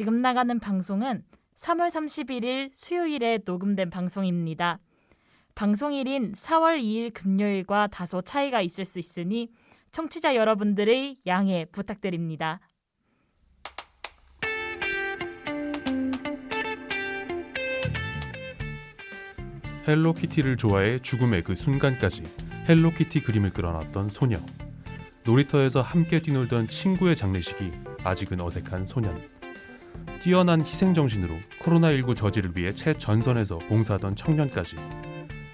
지금 나가는 방송은 3월 31일 수요일에 녹음된 방송입니다. 방송일인 4월 2일 금요일과 다소 차이가 있을 수 있으니 청취자 여러분들의 양해 부탁드립니다. 헬로키티를 좋아해 죽음의 그 순간까지 헬로키티 그림을 끌어놨던 소녀. 놀이터에서 함께 뛰놀던 친구의 장례식이 아직은 어색한 소년. 뛰어난 희생정신으로 코로나19 저지를 위해 최전선에서 봉사하던 청년까지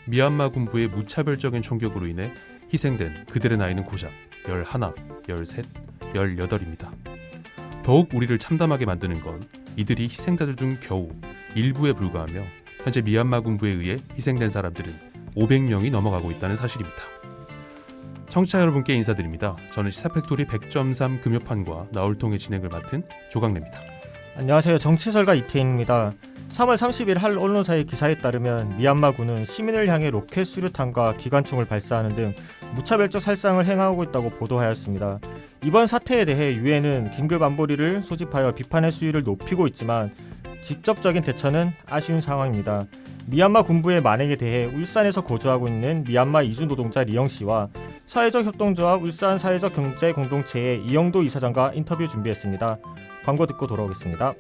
미얀마 군부의 무차별적인 총격으로 인해 희생된 그들의 나이는 고작 11, 13, 18입니다. 더욱 우리를 참담하게 만드는 건 이들이 희생자들 중 겨우 일부에 불과하며 현재 미얀마 군부에 의해 희생된 사람들은 500명이 넘어가고 있다는 사실입니다. 청취자 여러분께 인사드립니다. 저는 시사팩토리 100.3 금요판과 나올통의 진행을 맡은 조강래입니다. 안녕하세요. 정치설가 이태인입니다. 3월 30일 할 언론사의 기사에 따르면 미얀마군은 시민을 향해 로켓 수류탄과 기관총을 발사하는 등 무차별적 살상을 행하고 있다고 보도하였습니다. 이번 사태에 대해 유엔은 긴급 안보리를 소집하여 비판의 수위를 높이고 있지만 직접적인 대처는 아쉬운 상황입니다. 미얀마 군부의 만행에 대해 울산에서 거주하고 있는 미얀마 이주 노동자 리영 씨와 사회적 협동조합 울산 사회적 경제 공동체의 이영도 이사장과 인터뷰 준비했습니다. 광고 듣고 돌아오겠습니다.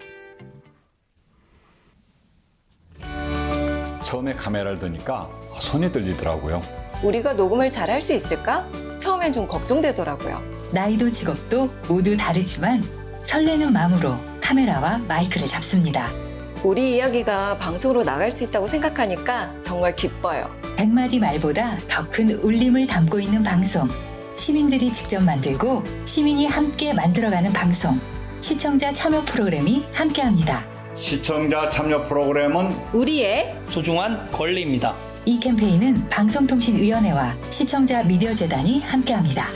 처음에 카메라를 드니까 손이 떨리더라고요. 우리가 녹음을 잘 할 수 있을까? 처음엔 좀 걱정되더라고요. 나이도 직업도 모두 다르지만 설레는 마음으로 카메라와 마이크를 잡습니다. 우리 이야기가 방송으로 나갈 수 있다고 생각하니까 정말 기뻐요. 백마디 말보다 더 큰 울림을 담고 있는 방송. 시민들이 직접 만들고 시민이 함께 만들어가는 방송. 시청자 참여 프로그램이 함께합니다. 시청자 참여 프로그램은 우리의 소중한 권리입니다. 이 캠페인은 방송통신위원회와 시청자 미디어 재단이 함께합니다.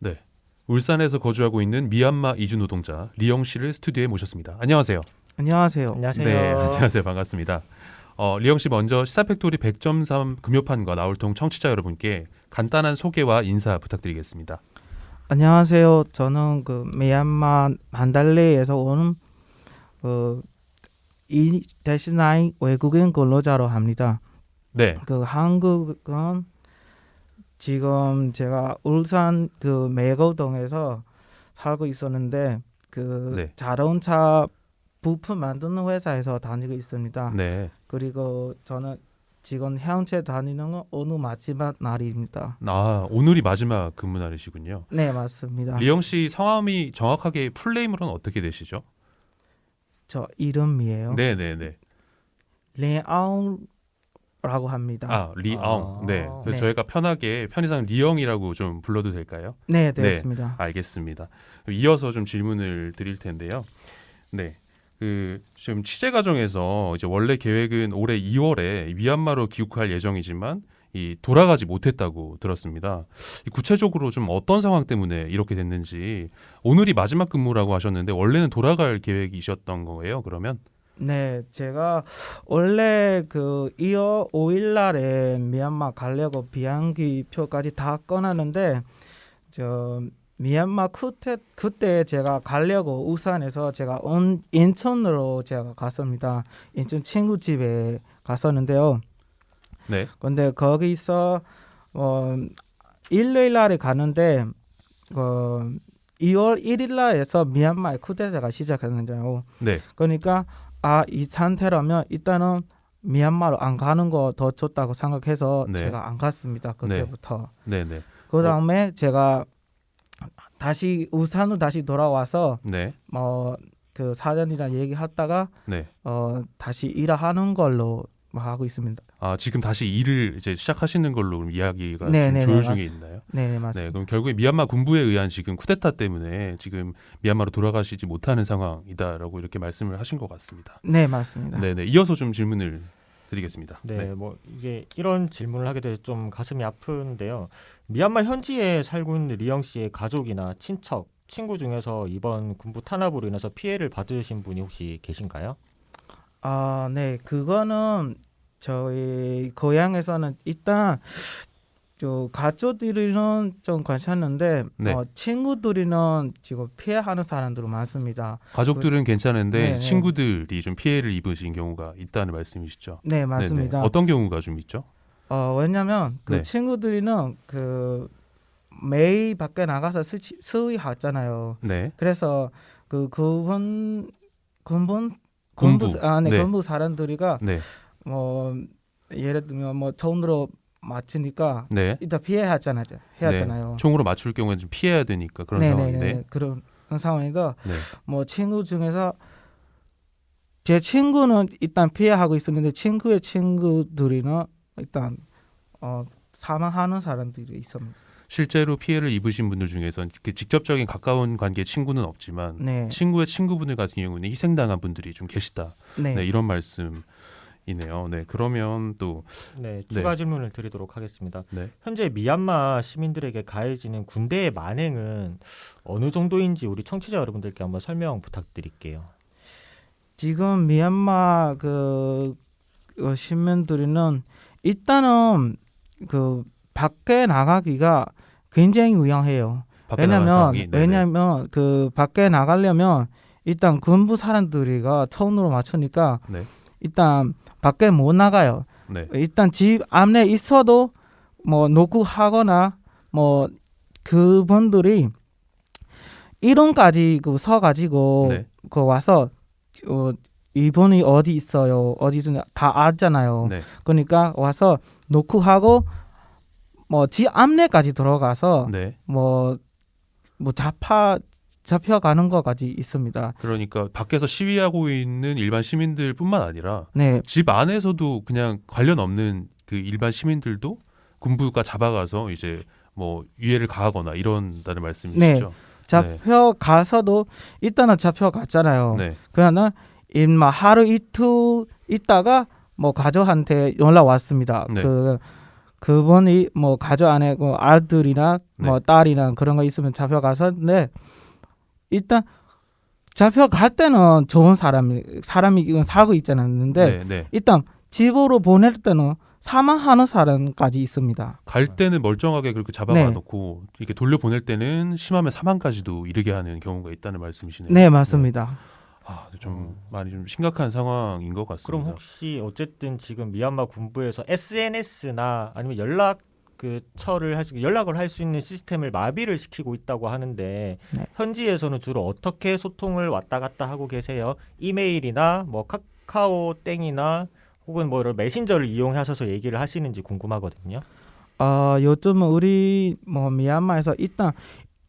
네. 울산에서 거주하고 있는 미얀마 이주 노동자 리영 씨를 스튜디오에 모셨습니다. 안녕하세요. 안녕하세요. 안녕하세요. 네, 안녕하세요. 반갑습니다. 어, 리영 씨 먼저 시사팩토리 100.3 금요판과 나올통 청취자 여러분께 간단한 소개와 인사 부탁드리겠습니다. 안녕하세요. 저는 그 미얀마 만달레에서 온 그, 이 대신나이 외국인 근로자로 합니다. 네. 그 한국은 지금 제가 울산 그 매거동에서 살고 있었는데 그 네. 자동차 부품 만드는 회사에서 다니고 있습니다. 네. 그리고 저는 지금 현재 다니는 건 어느 마지막 날입니다. 아, 오늘이 마지막 근무 날이시군요. 네 맞습니다. 리영 씨 성함이 정확하게 풀네임으로는 어떻게 되시죠? 저 이름이에요. 네, 네, 네. 레아우라고 합니다. 아, 리엉. 아. 네. 그래서 네. 저희가 편하게 편의상 리영이라고 좀 불러도 될까요? 네, 됐습니다. 알겠습니다. 그럼 이어서 좀 질문을 드릴 텐데요. 네. 그 지금 취재 과정에서 이제 원래 계획은 올해 2월에 미얀마로 귀국할 예정이지만 이 돌아가지 못했다고 들었습니다. 이 구체적으로 좀 어떤 상황 때문에 이렇게 됐는지 오늘이 마지막 근무라고 하셨는데 원래는 돌아갈 계획이셨던 거예요. 그러면 네, 제가 원래 그 2월 5일 날에 미얀마 가려고 비행기 표까지 다 끊었는데 저 미얀마 그때 그때 제가 가려고 우산에서 제가 온 인천으로 제가 갔습니다. 인천 친구 집에 갔었는데요. 네. 근데 거기서 어 일요일 날에 가는데 그 2월 1일 날에서 미얀마의 쿠데타가 시작했는데요. 네. 그러니까 아 이 상태라면 일단은 미얀마로 안 가는 거 더 좋다고 생각해서 네. 제가 안 갔습니다. 그때부터. 네, 네. 그 다음에 제가 다시 우산으로 다시 돌아와서 네. 뭐그 사장이랑 얘기하다가 네. 어 다시 일하는 걸로 뭐 하고 있습니다. 아, 지금 다시 일을 이제 시작하시는 걸로 이야기가 네, 지금 네, 조율 네, 중에 맞습니다. 있나요? 네, 네, 맞습니다. 그럼 결국에 미얀마 군부에 의한 지금 쿠데타 때문에 지금 미얀마로 돌아가시지 못하는 상황이다라고 이렇게 말씀을 하신 것 같습니다. 네, 맞습니다. 네, 네. 이어서 좀 질문을 드리겠습니다. 네, 뭐 이게 이런 질문을 하게 돼서 좀 가슴이 아픈데요. 미얀마 현지에 살고 있는 리영 씨의 가족이나 친척, 친구 중에서 이번 군부 탄압으로 인해서 피해를 받으신 분이 혹시 계신가요? 아, 네. 그거는 저희 고향에서는 일단 저 가족들이는 좀 괜찮은데 네. 어, 친구들이는 지금 피해하는 사람들이 많습니다. 가족들은 괜찮은데 네, 네. 친구들이 좀 피해를 입으신 경우가 있다는 말씀이시죠? 네 맞습니다. 네네. 어떤 경우가 좀 있죠? 어 왜냐면 그 네. 친구들이는 그 매일 밖에 나가서 수, 수의하잖아요. 네. 그래서 그 군분 군부. 군부 아네 네. 군부 사람들이가 네. 뭐 예를 들면 뭐 처음으로 맞추니까 네. 이따 피해하잖아요. 해야잖아요. 총으로 맞출 경우에는 좀 피해야 되니까 그런 네네네 상황인데. 그런 상황이다. 네. 뭐 친구 중에서 제 친구는 일단 피해하고 있었는데 친구의 친구들이는 일단 어 사망하는 사람들이 있습니다. 실제로 피해를 입으신 분들 중에서 그 직접적인 가까운 관계 친구는 없지만 네, 친구의 친구분들 같은 경우는 희생당한 분들이 좀 계시다. 네, 네, 이런 말씀 이네요. 네, 그러면 또 네, 추가 질문을 드리도록 하겠습니다. 네. 현재 미얀마 시민들에게 가해지는 군대의 만행은 어느 정도인지 우리 청취자 여러분들께 한번 설명 부탁드릴게요. 지금 미얀마 그 어, 시민들은 일단은 그 밖에 나가기가 굉장히 위험해요. 왜냐면. 왜냐면 그 밖에 나가려면 일단 군부 사람들이가 처음으로 맞추니까 네. 일단 밖에 못 나가요. 네. 일단 집 안에 있어도 뭐 노구하거나 뭐 그분들이 이론까지 그 서가지고 네. 그 와서 어 이분이 어디 있어요 어디 있다 알잖아요. 네. 그러니까 와서 노크하고 뭐집 안내까지 들어가서 네. 뭐뭐 잡아 잡혀가는 것까지 있습니다. 그러니까 밖에서 시위하고 있는 일반 시민들뿐만 아니라 네, 집 안에서도 그냥 관련 없는 그 일반 시민들도 군부가 잡아가서 이제 뭐 유해를 가하거나 이런다는 말씀이시죠? 잡혀가서도 일단은 잡혀갔잖아요. 네. 그러나 인마 하루 이틀 있다가 뭐 가족한테 연락 왔습니다. 네. 그 그분이 뭐 가족 안에 뭐 아들이나 뭐 네. 딸이나 그런 거 있으면 잡혀가서는데 일단 잡혀갈 때는 좋은 사람이 사람이 이건 살고 있잖았는데 네, 네. 일단 집으로 보낼 때는 사망하는 사람까지 있습니다. 갈 때는 멀쩡하게 그렇게 잡아가 네. 놓고 이렇게 돌려 보낼 때는 심하면 사망까지도 이르게 하는 경우가 있다는 말씀이시네요. 네 맞습니다. 아, 좀 많이 좀 심각한 상황인 것 같습니다. 그럼 혹시 어쨌든 지금 미얀마 군부에서 SNS나 아니면 연락 그 처를 할 수, 연락을 할 수 있는 시스템을 마비를 시키고 있다고 하는데 네. 현지에서는 주로 어떻게 소통을 왔다 갔다 하고 계세요? 이메일이나 뭐 카카오 땡이나 혹은 뭐 이런 메신저를 이용하셔서 얘기를 하시는지 궁금하거든요. 어, 요즘 우리 뭐 미얀마에서 일단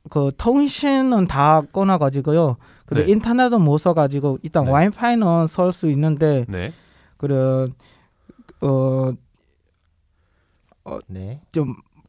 그 통신은 다 끊어가지고요. 그리고 네. 인터넷은 못 써가지고 일단 네. 와이파이는 쓸 수 있는데 네. 그래 어 좀 네.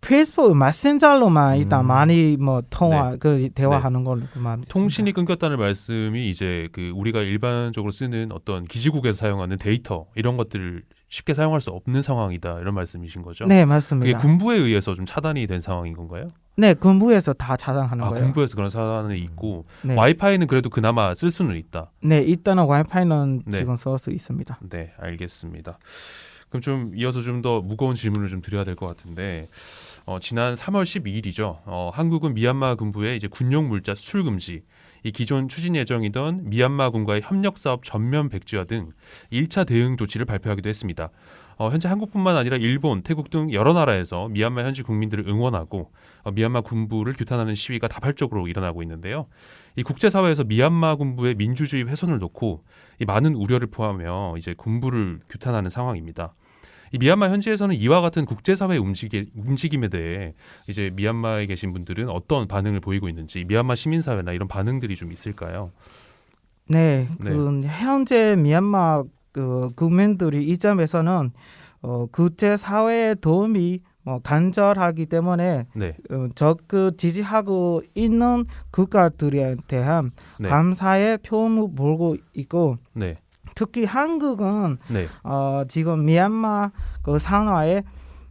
페이스북 메신저로만 일단 음. 많이 뭐 통화 그 대화하는 걸로 만 네. 통신이 끊겼다는 말씀이 이제 그 우리가 일반적으로 쓰는 어떤 기지국에서 사용하는 데이터 이런 것들을 쉽게 사용할 수 없는 상황이다 이런 말씀이신 거죠? 네 맞습니다. 군부에 의해서 좀 차단이 된 상황인 건가요? 네 군부에서 다 차단하는 아, 거예요. 군부에서 그런 차단이 있고 네. 와이파이는 그래도 그나마 쓸 수는 있다. 네 일단은 와이파이는 네. 지금 쓸 수 있습니다. 네, 알겠습니다. 그럼 좀 이어서 좀 더 무거운 질문을 좀 드려야 될 것 같은데 어, 지난 3월 12일이죠. 어, 한국은 미얀마 군부의 이제 군용 물자 수출 금지, 이 기존 추진 예정이던 미얀마 군과의 협력 사업 전면 백지화 등 1차 대응 조치를 발표하기도 했습니다. 어, 현재 한국뿐만 아니라 일본, 태국 등 여러 나라에서 미얀마 현지 국민들을 응원하고 어, 미얀마 군부를 규탄하는 시위가 다발적으로 일어나고 있는데요. 이 국제사회에서 미얀마 군부의 민주주의 훼손을 놓고 이 많은 우려를 포함하며 이제 군부를 규탄하는 상황입니다. 이 미얀마 현지에서는 이와 같은 국제사회 움직임에 대해 이제 미얀마에 계신 분들은 어떤 반응을 보이고 있는지 미얀마 시민사회나 이런 반응들이 좀 있을까요? 네, 네. 그 현재 미얀마 그 국민들이 이 점에서는 어, 국제 사회의 도움이 뭐 간절하기 때문에 네, 어, 적극 지지하고 있는 국가들에 대한 네. 감사의 표현을 보고 있고 네, 특히 한국은 네, 어, 지금 미얀마 그 상하에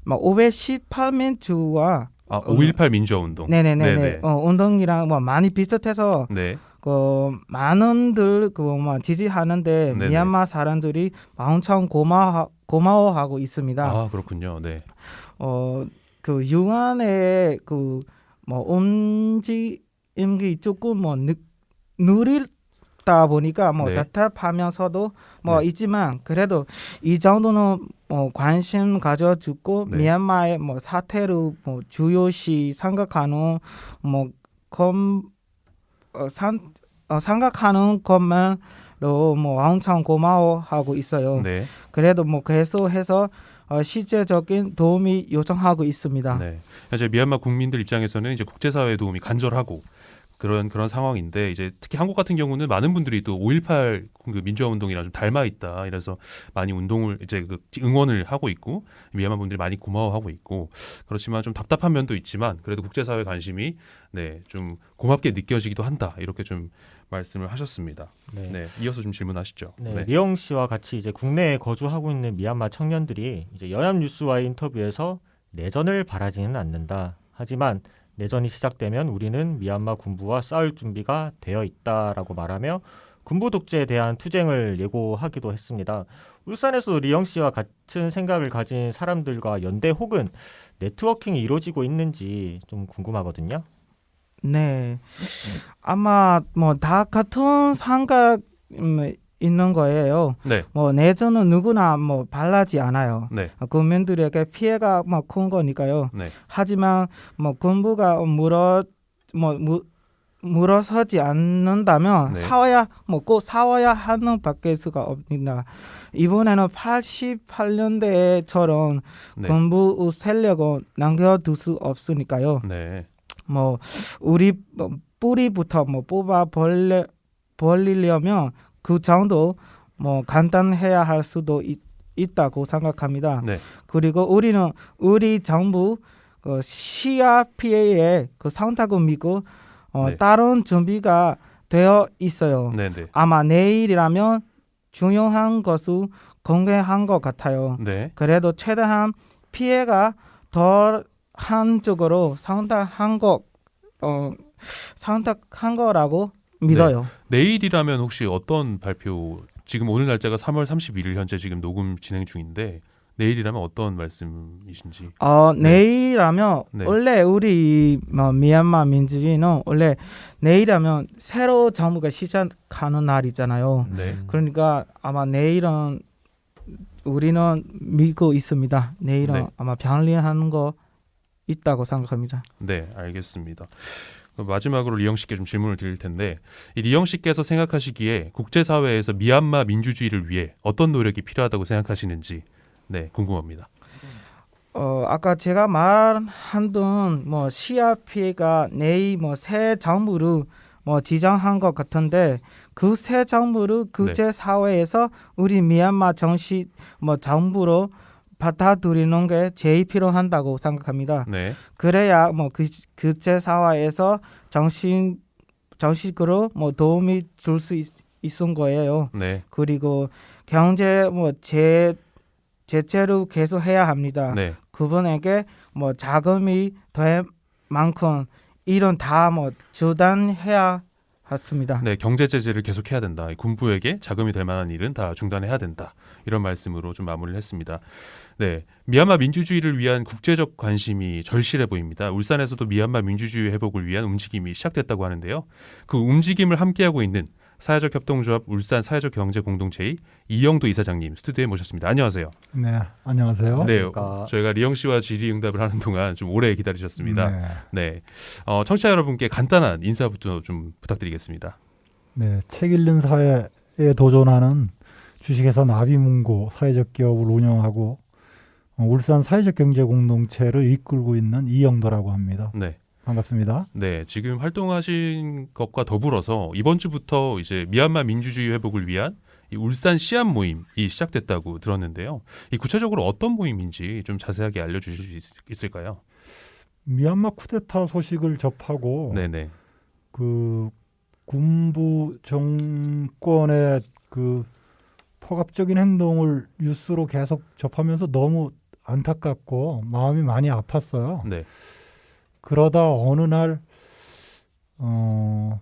뭐 518면 아, 5.18 민주화 운동. 네네네네 네네. 어, 운동이랑 뭐 많이 비슷해서 네, 그 많은들 그뭐 지지하는데 네네. 미얀마 사람들이 엄청 고마워 고마워하고 있습니다. 아 그렇군요. 네, 어그 유한의 그뭐 움직임이 조금 뭐 느, 느리다 보니까 뭐 네. 답답하면서도 뭐 네. 있지만 그래도 이 정도는 뭐 관심 가져주고 네. 미얀마의 뭐 사태를 뭐 주요시 생각하는 뭐검 어, 산, 어, 생각하는 것만로 뭐 왕창 고마워하고 있어요. 네. 그래도 뭐 계속해서 어, 실제적인 도움이 요청하고 있습니다. 네. 이제 미얀마 국민들 입장에서는 이제 국제사회의 도움이 간절하고 그런 그런 상황인데 이제 특히 한국 같은 경우는 많은 분들이 또 5.18 그 민주화 운동이랑 좀 닮아 있다. 이래서 많이 운동을 이제 그 응원을 하고 있고 미얀마 분들이 많이 고마워하고 있고 그렇지만 좀 답답한 면도 있지만 그래도 국제사회 관심이 네 좀 고맙게 느껴지기도 한다. 이렇게 좀 말씀을 하셨습니다. 네. 네. 이어서 좀 질문하시죠. 네, 리영 씨와 같이 이제 국내에 거주하고 있는 미얀마 청년들이 이제 연합뉴스와의 인터뷰에서 내전을 바라지는 않는다. 하지만 내전이 시작되면 우리는 미얀마 군부와 싸울 준비가 되어 있다라고 말하며 군부 독재에 대한 투쟁을 예고하기도 했습니다. 울산에서도 리영 씨와 같은 생각을 가진 사람들과 연대 혹은 네트워킹이 이루어지고 있는지 좀 궁금하거든요. 네. 아마 뭐 다 같은 생각 음, 있는 거예요. 네. 뭐 내전은 누구나 뭐 발라지 않아요. 네. 국민들에게 피해가 뭐 큰 거니까요. 네. 하지만 뭐 군부가 물어 뭐 무, 물어서지 않는다면 네. 싸워야 뭐꼭 싸워야 하는 밖에 수가 없습니다. 이번에는 88년대처럼 네. 군부 세력을 남겨둘 수 없으니까요. 네. 뭐 우리 뭐 뿌리부터 뭐 뽑아 벌려 벌리려면 그 정도 뭐 간단해야 할 수도 있, 있다고 생각합니다. 네. 그리고 우리는 우리 정부 그 CRPA의 그 상탁을 믿고 어, 네. 다른 준비가 되어 있어요. 네, 네. 아마 내일이라면 중요한 것을 공개한 것 같아요. 네. 그래도 최대한 피해가 덜 한 쪽으로 상당한 것 어, 상당한 거라고 믿어요. 내일이라면 혹시 어떤 발표 지금 오늘 날짜가 3월 31일 현재 지금 녹음 진행 중인데 내일이라면 어떤 말씀이신지 어, 네. 내일이라면 네. 원래 우리 뭐 미얀마 민주주의는 원래 내일이라면 새로 정부가 시작하는 날이잖아요. 네. 그러니까 아마 내일은 우리는 믿고 있습니다. 내일은 네. 아마 변리하는 거 있다고 생각합니다. 네, 알겠습니다. 그럼 마지막으로 리영 씨께 좀 질문을 드릴 텐데 이 리영 씨께서 생각하시기에 국제사회에서 미얀마 민주주의를 위해 어떤 노력이 필요하다고 생각하시는지 네, 궁금합니다. 어 아까 제가 말한 둥뭐 CRP가 내일 뭐새 정부를 뭐 지정한 것 같은데 그 새 정부를 국제 사회에서 우리 미얀마 정시 뭐 정부로 받아들이는 게 제일 필요한다고 생각합니다. 네. 그래야 뭐 그, 국제 사회에서 정신 정식으로 뭐 도움이 줄 수 있은 거예요. 네. 그리고 경제 뭐제 제재로 계속 해야 합니다. 네. 그분에게 뭐 자금이 될 만큼 이런 다 뭐 주단해야 했습니다. 네, 경제 제재를 계속 해야 된다. 이 군부에게 자금이 될 만한 일은 다 중단해야 된다. 이런 말씀으로 좀 마무리를 했습니다. 네, 미얀마 민주주의를 위한 국제적 관심이 절실해 보입니다. 울산에서도 미얀마 민주주의 회복을 위한 움직임이 시작됐다고 하는데요. 그 움직임을 함께하고 있는 사회적 협동조합 울산 사회적 경제 공동체의 이영도 이사장님 스튜디오에 모셨습니다. 안녕하세요. 네, 안녕하세요. 네, 안녕하십니까. 저희가 리영 씨와 질의응답을 하는 동안 좀 오래 기다리셨습니다. 네, 네, 어, 청취자 여러분께 간단한 인사부터 좀 부탁드리겠습니다. 네, 책 읽는 사회에 도전하는 주식회사 나비문고 사회적 기업을 운영하고 어, 울산 사회적 경제 공동체를 이끌고 있는 이영도라고 합니다. 네. 반갑습니다. 네, 지금 활동하신 것과 더불어서 이번 주부터 이제 미얀마 민주주의 회복을 위한 이 울산 시안 모임이 시작됐다고 들었는데요. 이 구체적으로 어떤 모임인지 좀 자세하게 알려주실 수 있, 있을까요? 미얀마 쿠데타 소식을 접하고 네네. 그 군부 정권의 그 포갑적인 행동을 뉴스로 계속 접하면서 너무 안타깝고 마음이 많이 아팠어요. 네, 그러다 어느 날 어,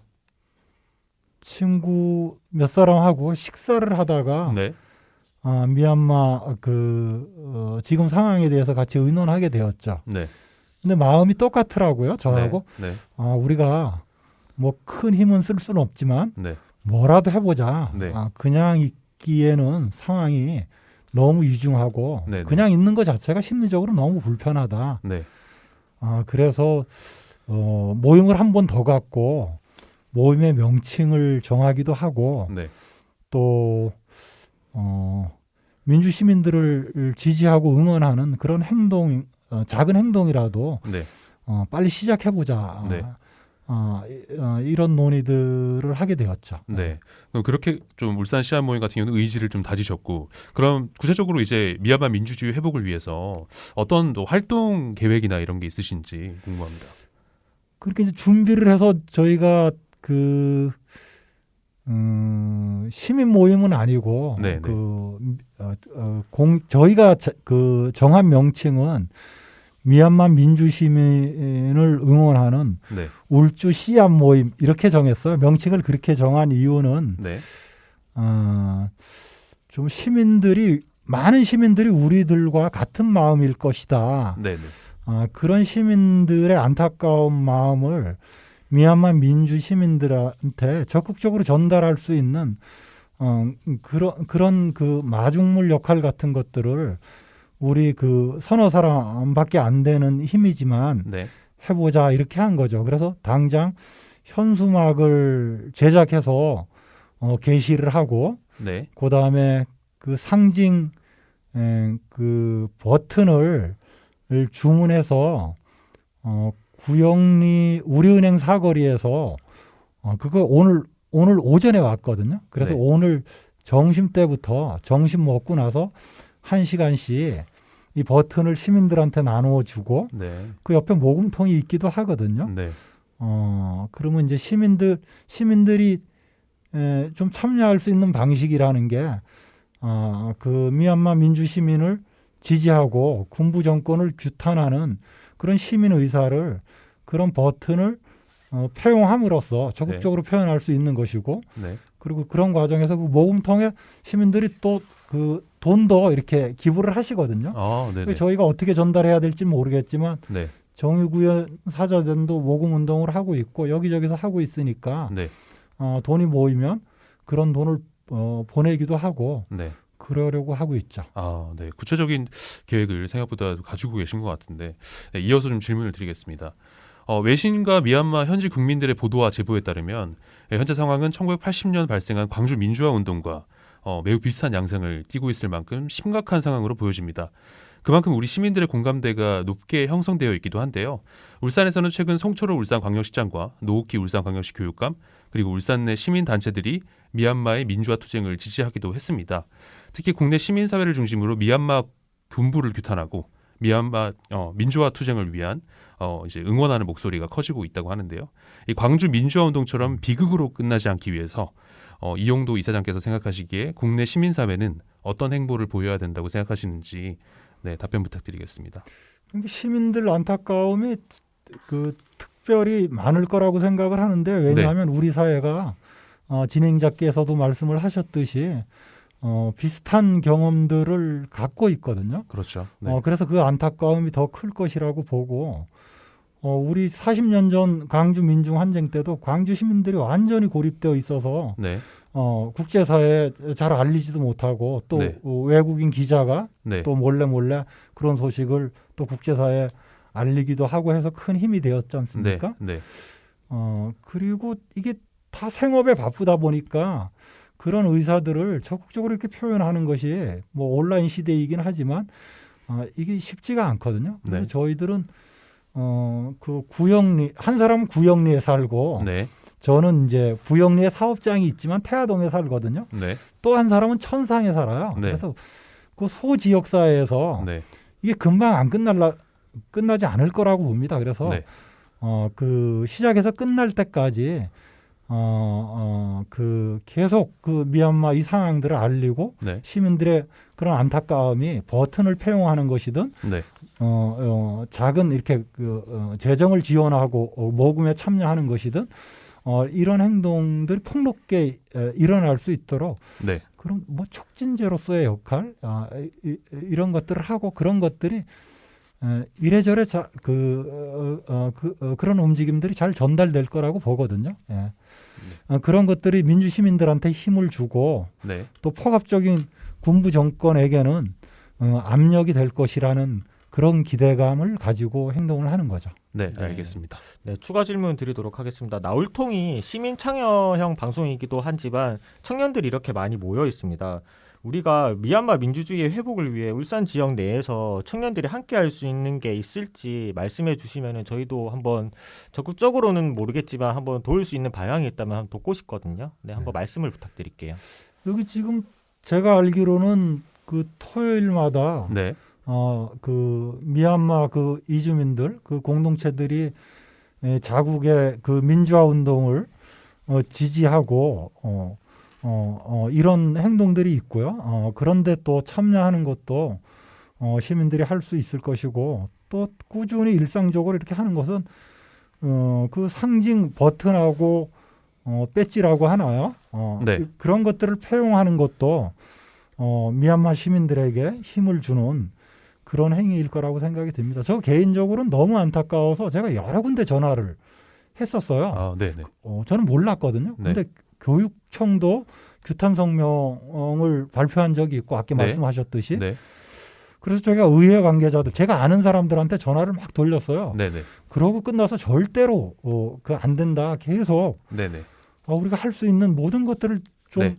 친구 몇 사람하고 식사를 하다가 네, 아, 미얀마 그 어, 지금 상황에 대해서 같이 의논하게 되었죠. 네, 근데 마음이 똑같더라고요. 저하고 네. 네. 아, 우리가 뭐 큰 힘은 쓸 수는 없지만 네. 뭐라도 해보자. 네. 아, 그냥 있기에는 상황이 너무 이중하고 네, 네. 그냥 있는 것 자체가 심리적으로 너무 불편하다. 네. 아, 그래서 어, 모임을 한 번 더 갖고 모임의 명칭을 정하기도 하고 네. 또 어, 민주 시민들을 지지하고 응원하는 그런 행동, 어, 작은 행동이라도 네. 어, 빨리 시작해 보자. 네. 어, 이- 어, 이런 논의들을 하게 되었죠. 네. 그럼 그렇게 좀 울산 시안 모임 같은 경우는 의지를 좀 다지셨고, 그럼 구체적으로 이제 미얀마 민주주의 회복을 위해서 어떤 또 활동 계획이나 이런 게 있으신지 궁금합니다. 그렇게 이제 준비를 해서 저희가 그 음, 시민 모임은 아니고 네, 네. 그 어, 어, 공, 저희가 자- 그 정한 명칭은 미얀마 민주 시민을 응원하는 네. 울주 시안 모임 이렇게 정했어요. 명칭을 그렇게 정한 이유는 네. 어, 좀 시민들이 많은 시민들이 우리들과 같은 마음일 것이다. 네. 네. 아, 그런 시민들의 안타까운 마음을 미얀마 민주 시민들한테 적극적으로 전달할 수 있는 어, 그런 그런 그 마중물 역할 같은 것들을 우리 그 서너 사람밖에 안 되는 힘이지만 네. 해보자 이렇게 한 거죠. 그래서 당장 현수막을 제작해서 어, 게시를 하고 네. 그 다음에 그 상징 에, 그 버튼을 을 주문해서 어, 구영리 우리은행 사거리에서 어, 그거 오늘 오늘 오전에 왔거든요. 그래서 네. 오늘 점심 때부터 점심 먹고 나서 한 시간씩 이 버튼을 시민들한테 나누어 주고 네. 그 옆에 모금통이 있기도 하거든요. 네. 어, 그러면 이제 시민들, 시민들이 에, 좀 참여할 수 있는 방식이라는 게, 어, 그 미얀마 민주 시민을 지지하고 군부 정권을 규탄하는 그런 시민 의사를 그런 버튼을 어, 표용함으로써 적극적으로 표현할 수 있는 것이고, 네. 그리고 그런 과정에서 그 모금통에 시민들이 또그 돈도 이렇게 기부를 하시거든요. 아, 네. 네. 저희가 어떻게 전달해야 될지 모르겠지만 네. 정유구현 사자전도 모금 운동을 하고 있고 여기저기서 하고 있으니까 네. 어, 돈이 모이면 그런 돈을 어, 보내기도 하고 네. 그러려고 하고 있죠. 아, 네. 구체적인 계획을 생각보다 가지고 계신 것 같은데 네, 이어서 좀 질문을 드리겠습니다. 어, 외신과 미얀마 현지 국민들의 보도와 제보에 따르면 예, 현재 상황은 1980년 발생한 광주 민주화 운동과 어, 매우 비슷한 양상을 띠고 있을 만큼 심각한 상황으로 보여집니다. 그만큼 우리 시민들의 공감대가 높게 형성되어 있기도 한데요. 울산에서는 최근 송철호 울산광역시장과 노욱희 울산광역시 교육감 그리고 울산 내 시민 단체들이 미얀마의 민주화 투쟁을 지지하기도 했습니다. 특히 국내 시민 사회를 중심으로 미얀마 군부를 규탄하고 미얀마 어, 민주화 투쟁을 위한 어, 이제 응원하는 목소리가 커지고 있다고 하는데요. 이 광주 민주화 운동처럼 비극으로 끝나지 않기 위해서 어, 이용도 이사장께서 생각하시기에 국내 시민사회는 어떤 행보를 보여야 된다고 생각하시는지 네, 답변 부탁드리겠습니다. 시민들 안타까움이 그 특별히 많을 거라고 생각을 하는데 왜냐하면 우리 사회가 어, 진행자께서도 말씀을 하셨듯이 어, 비슷한 경험들을 갖고 있거든요. 그렇죠. 네. 어, 그래서 그 안타까움이 더 클 것이라고 보고 어, 우리 40년 전 광주 민중 항쟁 때도 광주 시민들이 완전히 고립되어 있어서 네. 어, 국제사회에 잘 알리지도 못하고 또 네. 어, 외국인 기자가 네. 또 몰래 몰래 그런 소식을 또 국제사회에 알리기도 하고 해서 큰 힘이 되었지 네. 않습니까? 네. 어, 그리고 이게 다 생업에 바쁘다 보니까 그런 의사들을 적극적으로 이렇게 표현하는 것이 뭐 온라인 시대이긴 하지만 어, 이게 쉽지가 않거든요. 그래서 네. 저희들은 어, 그 구영리 한 사람은 구영리에 살고 네. 저는 이제 부영리에 사업장이 있지만 태화동에 살거든요. 네. 또 한 사람은 천상에 살아요. 네. 그래서 그 소 지역 사회에서 네. 이게 금방 안 끝날라 끝나지 않을 거라고 봅니다. 그래서 네. 어그 시작해서 끝날 때까지 어 어 그 계속 그 미얀마 이 상황들을 알리고 네. 시민들의 그런 안타까움이 버튼을 표용하는 것이든 네. 어, 어 작은 이렇게 그 어, 재정을 지원하고 어, 모금에 참여하는 것이든 어 이런 행동들이 폭넓게 에, 일어날 수 있도록 네. 그럼 뭐 촉진제로서의 역할 아, 이, 이- 이런 것들을 하고 그런 것들이 에, 이래저래 자, 그, 어, 어, 그 어, 그런 움직임들이 잘 전달될 거라고 보거든요. 예. 어, 그런 것들이 민주 시민들한테 힘을 주고 네. 또 포괄적인 군부 정권에게는 어, 압력이 될 것이라는 그런 기대감을 가지고 행동을 하는 거죠. 네, 네. 알겠습니다. 네, 추가 질문 드리도록 하겠습니다. 나울통이 시민 참여형 방송이기도 하지만 청년들이 이렇게 많이 모여 있습니다. 우리가 미얀마 민주주의의 회복을 위해 울산 지역 내에서 청년들이 함께 할 수 있는 게 있을지 말씀해 주시면은 저희도 한번 적극적으로는 모르겠지만 한번 도울 수 있는 방향이 있다면 한번 돕고 싶거든요. 네, 한번 말씀을 부탁드릴게요. 여기 지금 제가 알기로는 그 토요일마다 네. 어 그 미얀마 그 이주민들 그 공동체들이 에, 자국의 그 민주화 운동을 어, 지지하고 어, 어, 어, 이런 행동들이 있고요. 어, 그런데 또 참여하는 것도 어, 시민들이 할 수 있을 것이고 또 꾸준히 일상적으로 이렇게 하는 것은 어, 그 상징 버튼하고 어, 배지라고 하나요? 어, 네. 그- 그런 것들을 표용하는 것도 어, 미얀마 시민들에게 힘을 주는 그런 행위일 거라고 생각이 듭니다. 저 개인적으로는 너무 안타까워서 제가 여러 군데 전화를 했었어요. 아, 네, 네. 어, 저는 몰랐거든요. 네. 근데 교육청도 규탄 성명을 발표한 적이 있고 아까 네. 말씀하셨듯이 네. 그래서 저희가 의회 관계자들 제가 아는 사람들한테 전화를 막 돌렸어요. 네, 네. 그러고 끝나서 절대로 어, 그 안 된다 계속 네, 네. 어, 우리가 할 수 있는 모든 것들을 좀 네.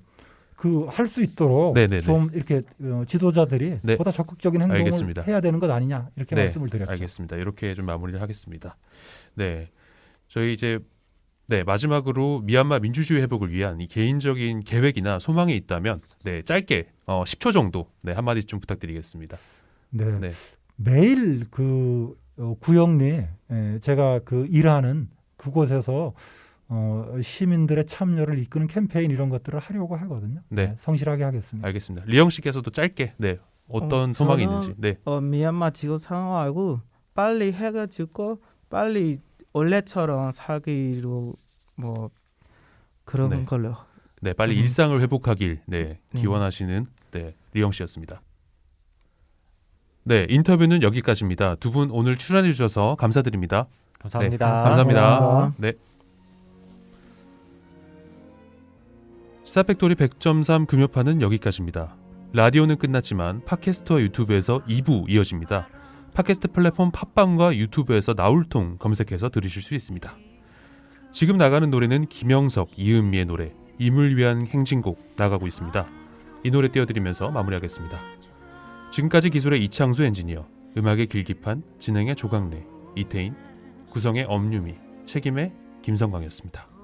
그할 수 있도록 네, 네, 네. 좀 이렇게 어, 지도자들이 네. 보다 적극적인 행동을 알겠습니다. 해야 되는 것 아니냐 이렇게 네, 말씀을 드렸죠. 알겠습니다. 이렇게 좀 마무리를 하겠습니다. 네. 저희 이제 네, 마지막으로 미얀마 민주주의 회복을 위한 이 개인적인 계획이나 소망이 있다면 네, 짧게 어, 10초 정도 네, 한마디 좀 부탁드리겠습니다. 네. 네. 매일 그 어, 구역리 에, 제가 그 일하는 그곳에서 어, 시민들의 참여를 이끄는 캠페인 이런 것들을 하려고 하거든요. 네. 성실하게 하겠습니다. 알겠습니다. 리영 씨께서도 짧게 네, 어떤 어, 소망이 저는- 있는지. 네. 어, 미얀마 지금 상황 알고 빨리 해가 짓고 빨리 원래처럼 살기로 뭐 그런 네. 걸로. 네, 빨리 음. 일상을 회복하길 네, 음. 기원하시는 네, 리영 씨였습니다. 네, 인터뷰는 여기까지입니다. 두 분 오늘 출연해 주셔서 감사드립니다. 감사합니다. 네, 감사합니다. 감사합니다. 네. 스타팩토리 100.3 금요판은 여기까지입니다. 라디오는 끝났지만 팟캐스트와 유튜브에서 2부 이어집니다. 팟캐스트 플랫폼 팟빵과 유튜브에서 나울통 검색해서 들으실 수 있습니다. 지금 나가는 노래는 김영석, 이은미의 노래 임을 위한 행진곡 나가고 있습니다. 이 노래 띄워드리면서 마무리하겠습니다. 지금까지 기술의 이창수 엔지니어, 음악의 길기판, 진행의 조강래, 이태인, 구성의 엄유미, 책임의 김성광이었습니다.